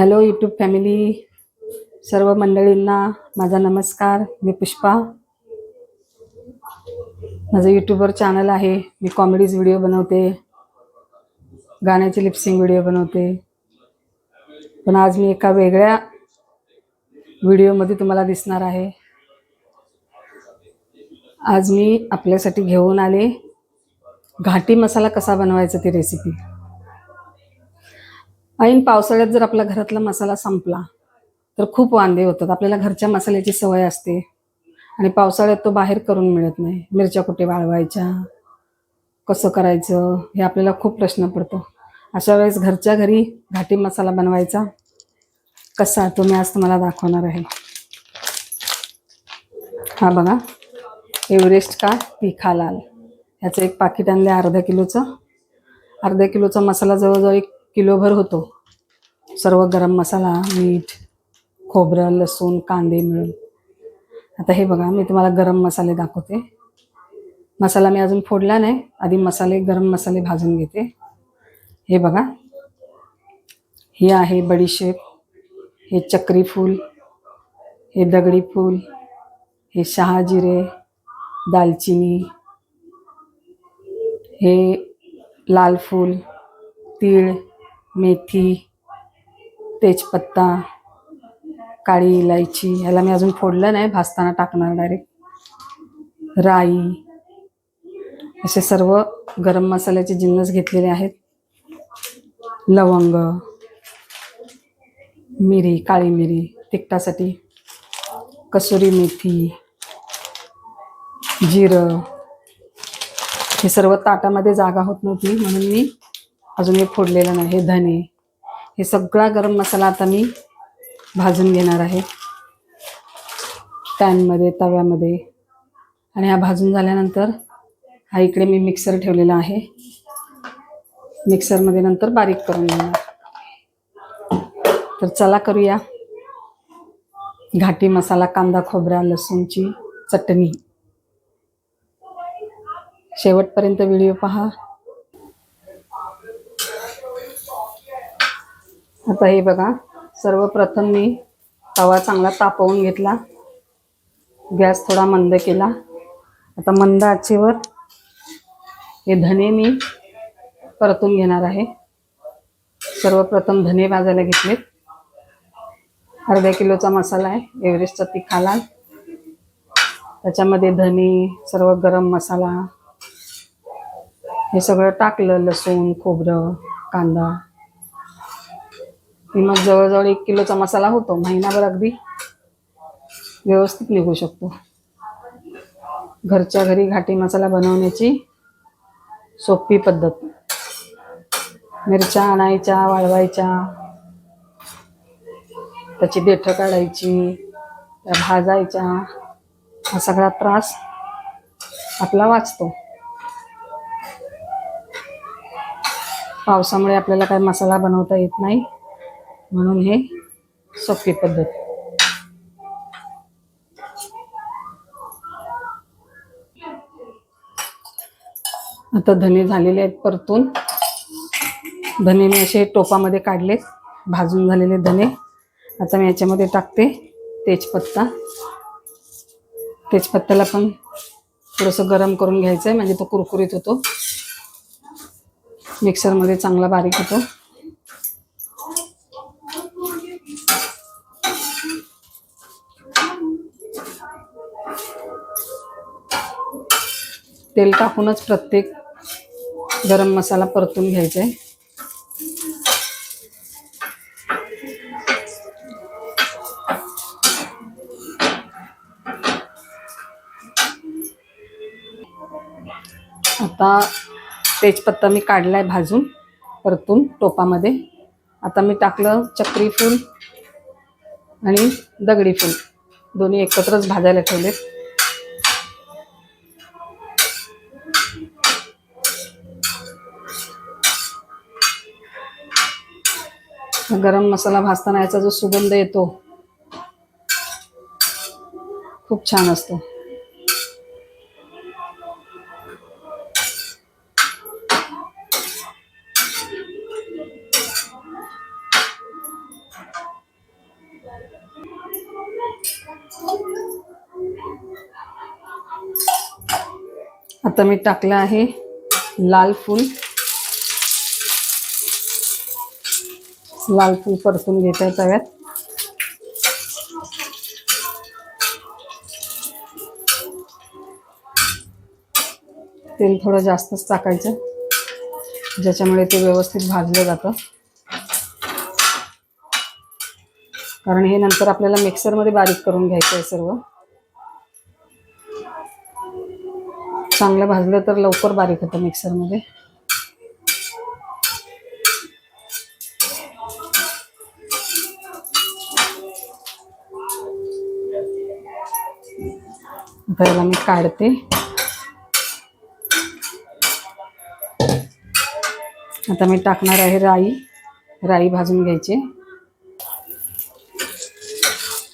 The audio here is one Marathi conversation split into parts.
हॅलो यूट्यूब फॅमिली सर्व मंडळींना माझा नमस्कार. मी पुष्पा. माझं यूट्यूबवर चॅनल आहे. मी कॉमेडीज व्हिडिओ बनवते. गाण्याचे लिप्सिंग व्हिडिओ बनवते. पण आज मी एका वेगळ्या व्हिडिओमध्ये तुम्हाला दिसणार आहे. आज मी आपल्यासाठी घेऊन आले. घाटी मसाला कसा बनवायचा ती रेसिपी ऐन पावसाळ्यात जर आपला घरातला मसाला संपला तर खूप वांदे होतात. आपल्याला घरच्या मसाल्याची सवय असते. आणि पावसाळ्यात तो बाहेर करून मिळत नाही. मिरच्या कुठे वाळवायच्या? कसं करायचं? हे आपल्याला खूप प्रश्न पडतो. अशा वेळेस घरच्या घरी घाटी मसाला बनवायचा. कसा? तो मी आज तुम्हाला दाखवणार आहे. हा बघा. एव्हरेस्ट का? तिखा लाल. ह्याचं एक पाकिट आणलं अर्धा किलोचं. अर्धा किलोचा मसाला जवळजवळ एक किलोभर होतो. सर्व गरम मसाला मीठ खोबरं लसूण कांदे मिळून. आता हे बघा मी तुम्हाला गरम मसाले दाखवते. मसाला मी अजून फोडला नाही आधी मसाले गरम मसाले भाजून घेते. हे बघा. हे आहे बडीशेप हे चक्री फूल हे दगडी फूल हे शहाजिरे दालचिनी हे लाल फूल तीळ मेथी तेजपत्ता काळी इलायची ह्याला मी अजून फोडलं नाही भाजताना टाकणार डायरेक्ट राई असे सर्व गरम मसाल्याचे जिन्नस घेतलेले आहेत. लवंग मिरी काळी मिरी तिखटासाठी. कसुरी मेथी जिरं. हे सर्व ताटामध्ये जागा होत नव्हती म्हणून मी अजून हे फोडलेलं नाही हे धने. हे सगळा गरम मसाला आता मी भाजून घेणार आहे. पॅनमध्ये तव्यामध्ये. आणि हा भाजून झाल्यानंतर हा इकडे मी मिक्सर ठेवलेला आहे. मिक्सरमध्ये नंतर बारीक करून घेणार. तर चला करूया. घाटी मसाला कांदा खोबरा लसूणची चटणी. शेवटपर्यंत व्हिडिओ पहा. आता हे बघा सर्वप्रथम मी तवा चांगला तापवून घेतला. गॅस थोडा मंद केला. आता मंद आचेवर हे धने मी परतून घेणार आहे. सर्वप्रथम धने भाजायला घेतलेत. अर्ध्या किलोचा मसाला आहे. एव्हरेस्टचा तिखालाल त्याच्यामध्ये धने सर्व गरम मसाला. हे सगळं टाकलं लसूण खोबरं कांदा. की मग जवळजवळ एक किलोचा मसाला होतो महिनाभर अगदी व्यवस्थित निघू शकतो. घरच्या घरी घाटी मसाला बनवण्याची सोपी पद्धत. मिरच्या आणायच्या वाळवायच्या त्याची देठं काढायची त्या भाजायच्या हा सगळा त्रास आपला वाचतो. पावसामुळे आपल्याला काही मसाला बनवता येत नाही. म्हणून हे सोपी पद्धत. आता धने झालेले आहेत परतून. धने मी असे टोपामध्ये काढलेत भाजून झालेले धने. आता मी याच्यामध्ये टाकते तेजपत्ता. तेजपत्त्याला पण थोडंसं गरम करून घ्यायचं आहे म्हणजे तो कुरकुरीत होतो. मिक्सरमध्ये चांगला बारीक होतो. तेल टाकूनच प्रत्येक गरम मसाला परतून घ्यायचा आहे. आता तेजपत्ता मी काढला आहे भाजून परतून टोपामध्ये. आता मी टाकलं चक्री फूल आणि दगडी फूल. दोन्ही एकत्रच भाजायला ठेवलेत. गरम मसाला भाजताना याचा जो सुगंध येतो खूप छान असतो. आता मी टाकलं आहे लाल फूल. लाल फूल परतून घेते तव्यात. तेल थोडं जास्तच टाकायचं. ज्याच्यामुळे ते व्यवस्थित भाजलं जातं. कारण हे नंतर आपल्याला मिक्सरमध्ये बारीक करून घ्यायचं आहे सर्व. चांगलं भाजलं तर लवकर बारीक होतं मिक्सरमध्ये. आता याला मी काढते. आता मी टाकणार आहे राई. राई भाजून घ्यायची.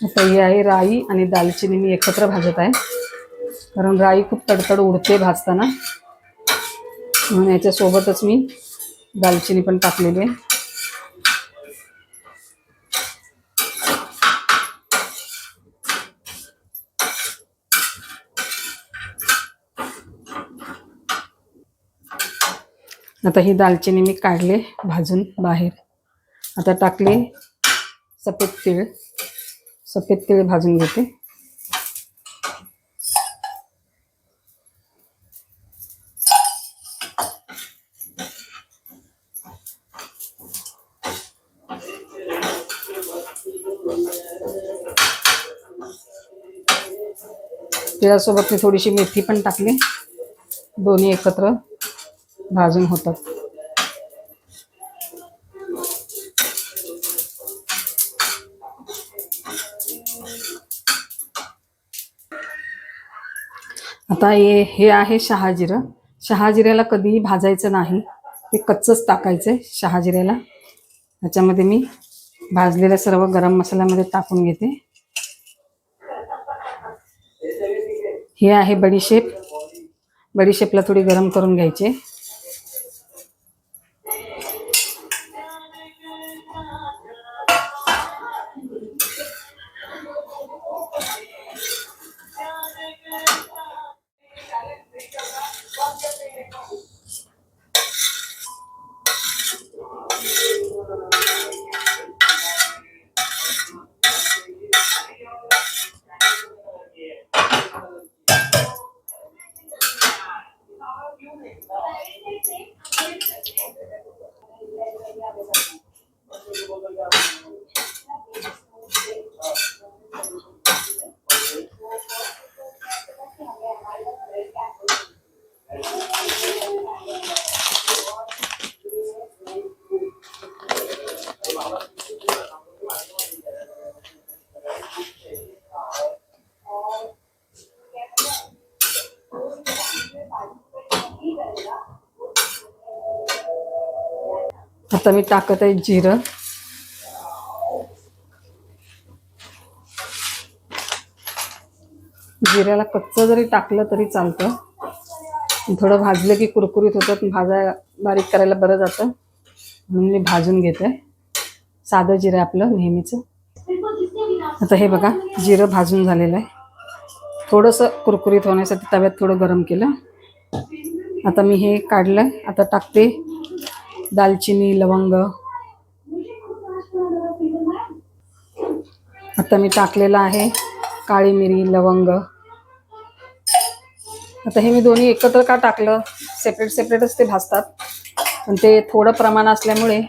आता ही आहे राई आणि दालचिनी मी एकत्र भाजत आहे. कारण राई खूप तडतड उडते भाजताना. म्हणून याच्यासोबतच मी दालचिनी पण टाकलेली आहे. आता ही दालचिनी मी काढले भाजून बाहेर. आता टाकले सफेद तीळ. सफेद तीळ भाजून घेते. तिळासोबत मी थोडीशी मेथी पण टाकली. दोन्ही एकत्र. भाजून होतात. आता हे हे आहे शहाजिरं. शहाजिऱ्याला कधीही भाजायचं नाही. ते कच्चंच टाकायचं आहे शहाजिऱ्याला. ह्याच्यामध्ये मी भाजलेल्या सर्व गरम मसाल्यामध्ये टाकून घेते. हे आहे बडीशेप. बडीशेपला थोडी गरम करून घ्यायची. आता मी टाकत आहे जिरं. जिऱ्याला कच्चं जरी टाकलं तरी चालतं. थोडं भाजलं की कुरकुरीत होतं भाजा बारीक करायला बरं जातं. म्हणून मी भाजून घेते. साधं जिरं आपलं नेहमीचं. आता हे बघा जिरं भाजून झालेलं आहे. थोडंसं कुरकुरीत होण्यासाठी तव्यात थोडं गरम केलं. आता मी हे काढलं. आता टाकते. दालचिनी लवंग. आता मी टाकलेलं आहे काळी मिरी लवंग. आता हे मी दोन्ही एकत्र का टाकलं? सेपरेट सेपरेटच ते भाजतात. पण ते थोडं प्रमाण असल्यामुळे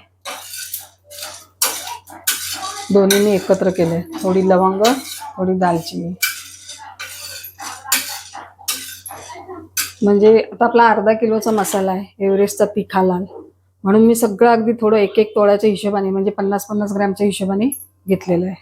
दोन्ही मी एकत्र केले थोडी लवंग थोडी दालचिनी. म्हणजे आता आपला अर्धा किलोचा मसाला आहे एव्हरेस्टचा तिखा लाल. म्हणून मी सगळं अगदी थोडं एक एक तोळ्याच्या हिशोबाने म्हणजे पन्नास पन्नास ग्रॅमच्या हिशोबाने घेतलेलं आहे.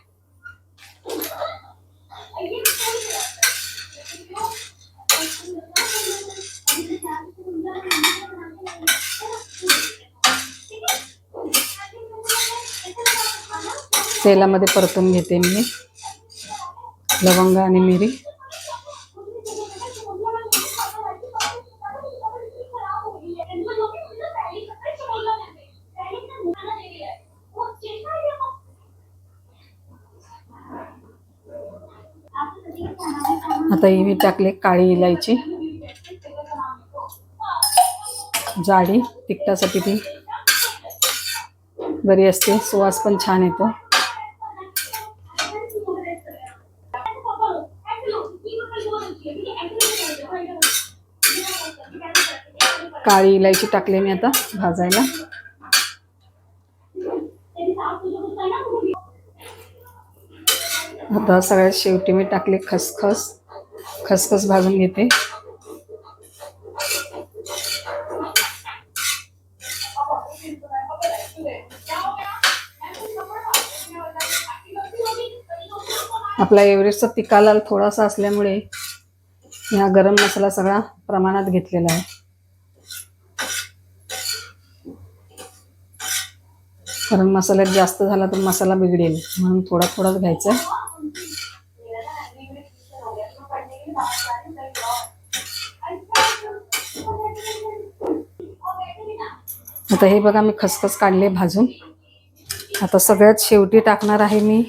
तेलामध्ये परतून घेते मी. लवंग आणि मिरी. आता ही मी टाकले काळी इलायची. जाडी तिखटासाठी ती. बरी असते सुवास पण छान येतो. काळी इलायची टाकली मी आता भाजायला. आता सगळ्यात शेवटी मी टाकले खसखस. खसखस भाजून घेते. आपला एव्हरेस्टचा तिकालाल थोडासा असल्यामुळे ह्या गरम मसाला सगळा प्रमाणात घेतलेला आहे. कारण मसाल्यात जास्त झाला तर मसाला बिघडेल. म्हणून थोडा थोडाच घ्यायचा. आता हे बघा मी खसखस काढले भाजून. आता सगळ्यात शेवटी टाकणार आहे मी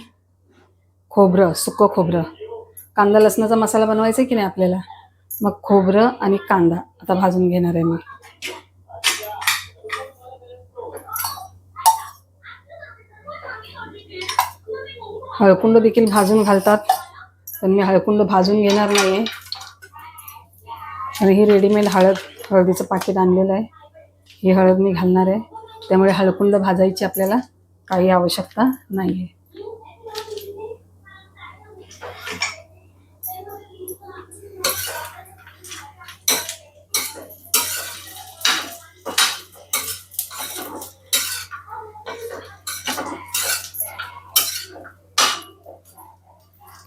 खोबरं सुकं खोबरं. कांदा लसणाचा मसाला बनवायचा आहे की नाही आपल्याला? मग खोबरं आणि कांदा आता भाजून घेणार आहे मी. हळकुंड देखील भाजून घालतात. पण मी हळकुंड भाजून घेणार नाही आहे आणि ही रेडीमेड हळद हळदीचं पाकिट आणलेलं आहे. ही हळद मी घालणार आहे. त्यामुळे हळकुंड भाजायची आपल्याला काही आवश्यकता नाही आहे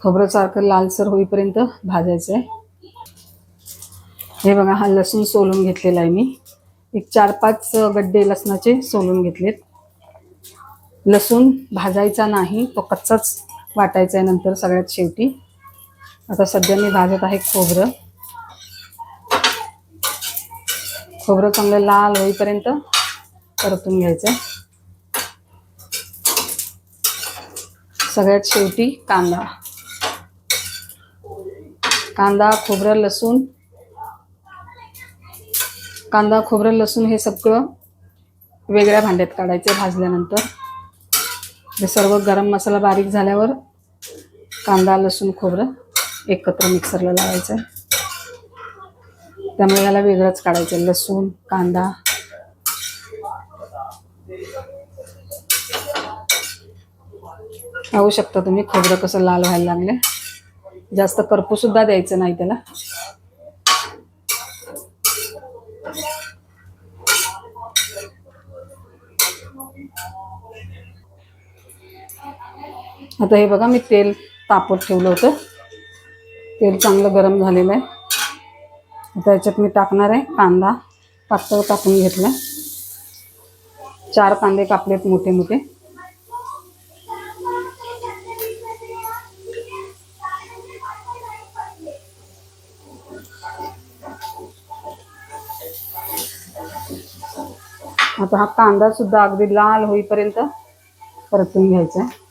खोबरं सारखं लालसर होईपर्यंत भाजायचं आहे. हे बघा हा लसूण सोलून घेतलेला आहे मी. एक चार पाच गड्डे लसणाचे सोलून घेतलेत. लसूण भाजायचा नाही तो कच्चाच वाटायचा आहे नंतर सगळ्यात शेवटी. आता सध्या मी भाजत आहे खोबरं. खोबरं चांगलं लाल होईपर्यंत परतून घ्यायचं. सगळ्यात शेवटी कांदा. कांदा खोबरं लसूण. कांदा खोबरं लसूण हे सगळं वेगळ्या भांड्यात काढायचे भाजल्यानंतर. हे सर्व गरम मसाला बारीक झाल्यावर कांदा लसूण खोबरं एकत्र मिक्सरला लावायचं. आहे त्यामुळे याला वेगळंच काढायचं. आहे लसूण कांदा. पाहू शकता तुम्ही खोबरं कसं लाल व्हायला लागले जास्त करपू सुद्धा द्यायचं नाही त्याला. आता हे बघा मी तेल तापत ठेवलं होतं. तेल चांगलं गरम झालेलं आहे. आता याच्यात मी टाकणार आहे कांदा. पातळ कापून घेतला. चार कांदे कापलेत मोठे मोठे आता हा कांदा सुद्धा अगदी लाल होईपर्यंत परतून घ्यायचा. आहे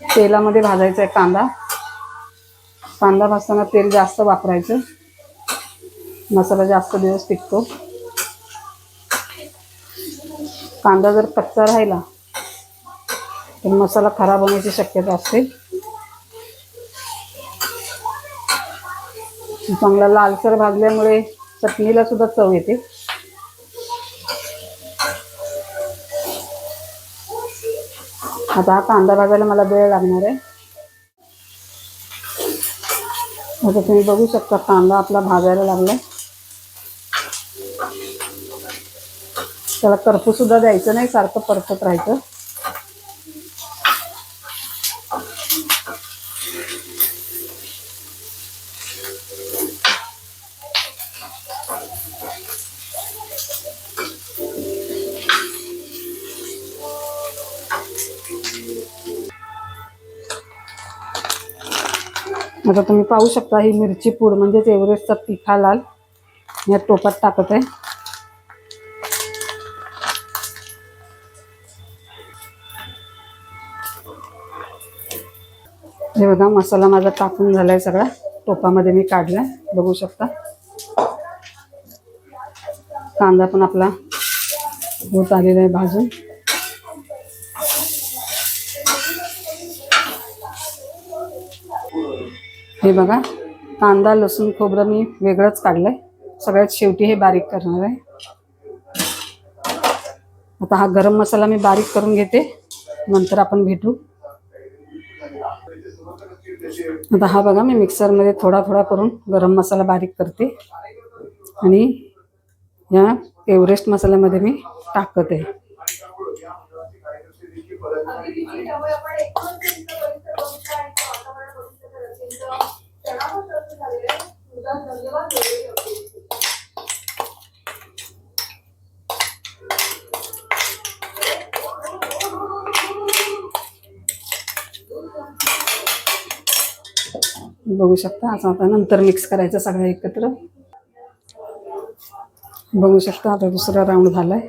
तेलामध्ये भाजायचा आहे कांदा. कांदा भाजताना तेल जास्त वापरायचं. मसाला जास्त दिवस टिकतो. कांदा जर कच्चा राहिला तर मसाला खराब होण्याची शक्यता असते. चांगला लालसर भाजल्यामुळे चटणीला सुद्धा चव येते. आता हा कांदा भाजायला मला वेळ लागणार आहे. आता तुम्ही बघू शकता कांदा आपला भाजायला लागला त्याला करपूसुद्धा द्यायचं नाही सारखं परतत राहायचं. आता तुम्ही पाहू शकता ही मिरची पूड म्हणजेच एव्हरेस्टचा तिखा लाल. या टोपात टाकत आहे हे बघा मसाला माझा टाकून झालाय सगळा. टोपामध्ये मी काढलाय. बघू शकता. कांदा पण आपला होत आलेला आहे भाजून. हे बघा कांदा लसूण खोबरं मी वेगळंच काढलंय. सगळ्यात शेवटी हे बारीक करणार आहे. आता हा गरम मसाला मी बारीक करून घेते. नंतर आपण भेटू. आता हा बघा मी मिक्सरमध्ये थोडा थोडा करून गरम मसाला बारीक करते. आणि या एव्हरेस्ट मसाल्यामध्ये मी टाकत आहे. बघू शकता असं आता नंतर मिक्स करायचं सगळं एकत्र. बघू शकता आता दुसरा राऊंड झालाय.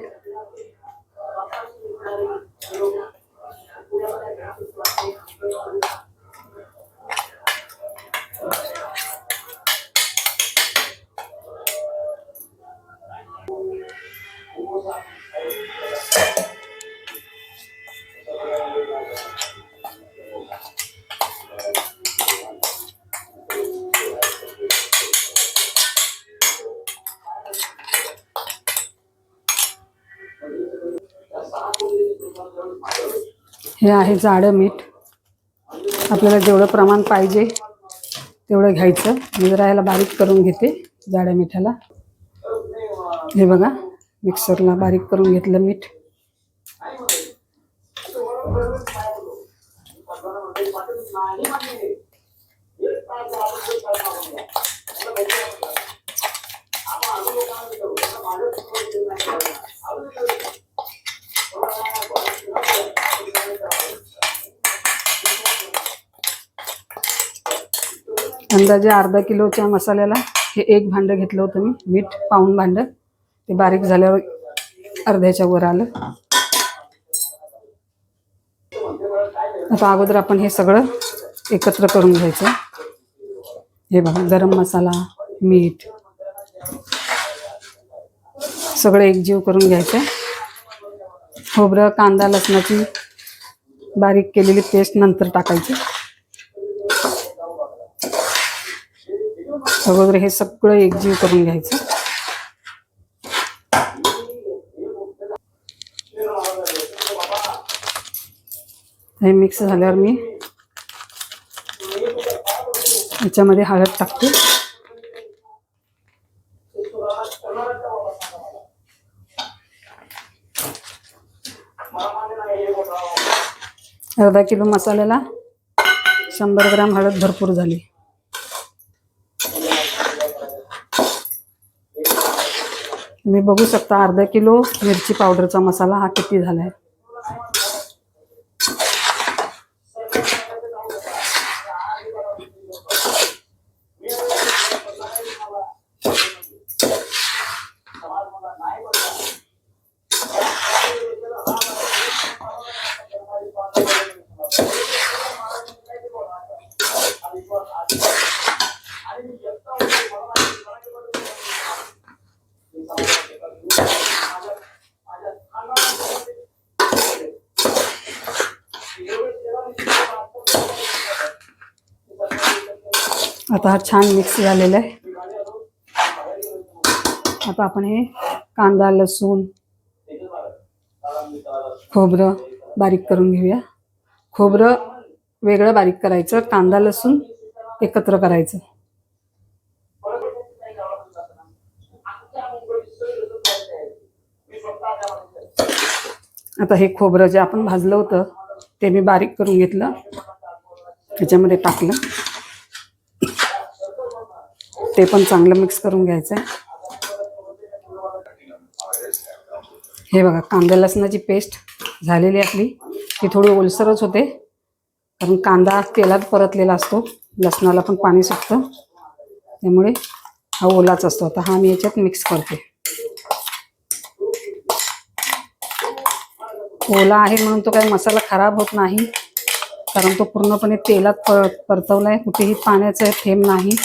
हे आहे जाडं मीठ. आपल्याला जेवढं प्रमाण पाहिजे तेवढं घ्यायचं. मी जरा याला बारीक करून घेते जाड्या मिठाला. हे बघा मिक्सरला बारीक करून घेतलं मीठ. अंदाजे अर्धा किलोच्या मसाल्याला हे एक भांडं घेतलं होतं मी मीठ पाऊन भांडं. ते बारीक झाल्यावर अर्ध्याच्या वर आलं. आता अगोदर आपण हे सगळं एकत्र करून घ्यायचं. हे बघा गरम मसाला मीठ सगळं एकजीव करून घ्यायचं. खोबरं कांदा लसणाची बारीक केलेली पेस्ट नंतर टाकायची. अगोदर हे सगळं एकजीव करून घ्यायचं. हे मिक्स झाल्यावर मी याच्यामध्ये हळद टाकते. अर्धा किलो मसाल्याला शंभर ग्राम हळद भरपूर झाली. तुम्ही बघू शकता अर्धा किलो मिरची पावडरचा मसाला हा किती झाला आहे आता हा छान मिक्स झालेला आहे. आता आपण हे कांदा लसूण खोबरं बारीक करून घेऊया. खोबरं वेगळं बारीक करायचं कांदा लसूण एकत्र करायचं. आता हे खोबरं जे आपण भाजलं होतं ते मी बारीक करून घेतलं. त्याच्यामध्ये टाकलं. ते पण चांगलं मिक्स करून घ्यायचं आहे हे बघा कांदा लसणाची पेस्ट झालेली आपली. ती थोडी ओलसरच होते. कारण कांदा तेलात परतलेला असतो. लसणाला पण पाणी सुटतं. त्यामुळे हा ओलाच असतो. आता हा मी याच्यात मिक्स करते. ओला आहे म्हणून तो काही मसाला खराब होत नाही. कारण तो पूर्णपणे तेलात पर परतवला आहे कुठेही पाण्याचा थेंब नाही.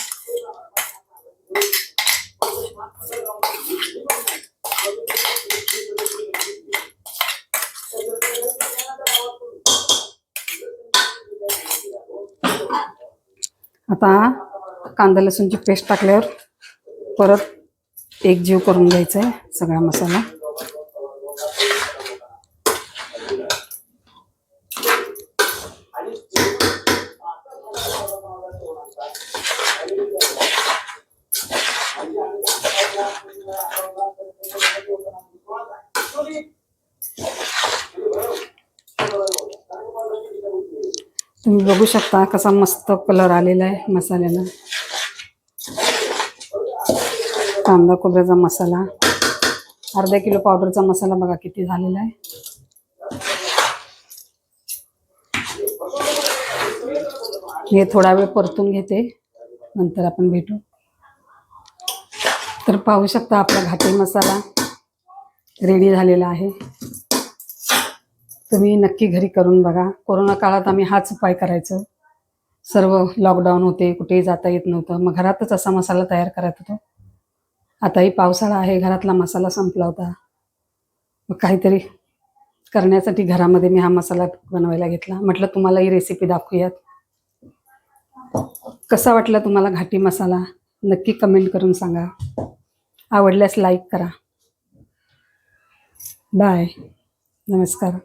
आता कांदा लसूणची पेस्ट टाकल्यावर परत एक जीव करून घ्यायचा आहे सगळा मसाला. तुम्ही बघू शकता कसा मस्त कलर आलेला आहे मसाल्याला. कांदा खोबऱ्याचा मसाला अर्धा किलो पावडरचा मसाला बघा किती झालेला आहे. हे थोडा वेळ परतून घेते नंतर आपण भेटू. तर पाहू शकता आपला घाटी मसाला रेडी झालेला आहे. तुम्ही नक्की घरी करून बघा. कोरोना काळात आम्ही हाच उपाय करायचो. सर्व लॉकडाऊन होते कुठेही जाता येत नव्हतं. मग घरातच असा मसाला तयार करत होतो. आताही पावसाळा आहे घरातला मसाला संपला होता. मग काहीतरी करण्यासाठी घरामध्ये मी हा मसाला बनवायला घेतला. म्हटलं तुम्हाला ही रेसिपी दाखवूयात. कसा वाटला तुम्हाला घाटी मसाला? नक्की कमेंट करून सांगा. आवडल्यास लाईक करा. बाय नमस्कार.